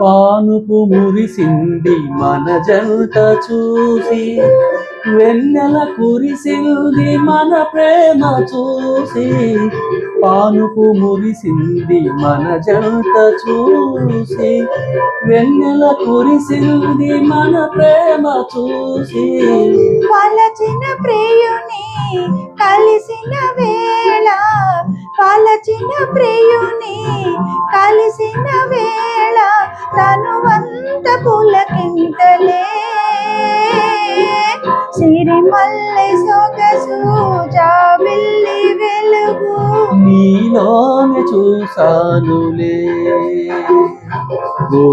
పానుపు మురిసింది మన జంట చూసి వెన్నెల కురిసింది మన ప్రేమ చూసి పానుపు మురిసింది మన జంట చూసి వెన్నెల కురిసింది మన ప్రేమ చూసి. వలచిన ప్రియుని కలిసిన వేళ తనువంత పులకింతలే సిరిమల్లె సొగసు జాబిల్లి వెలుగు నీలోని చూసానులే ఓ